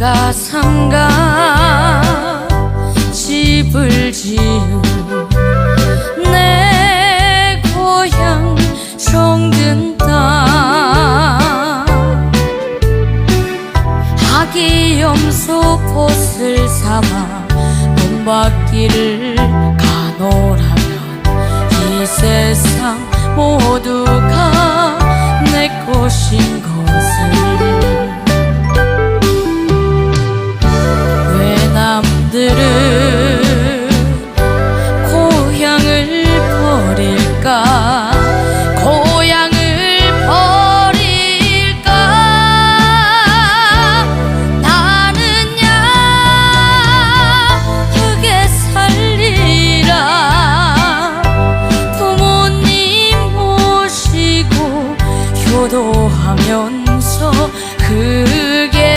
부모가 삼가 집을 지은 내 고향 정든 땅. 아기 염소 꽃을 삼아 논밭길을 가노라면 이 세상 모두가 내 것인 것을 기도하면서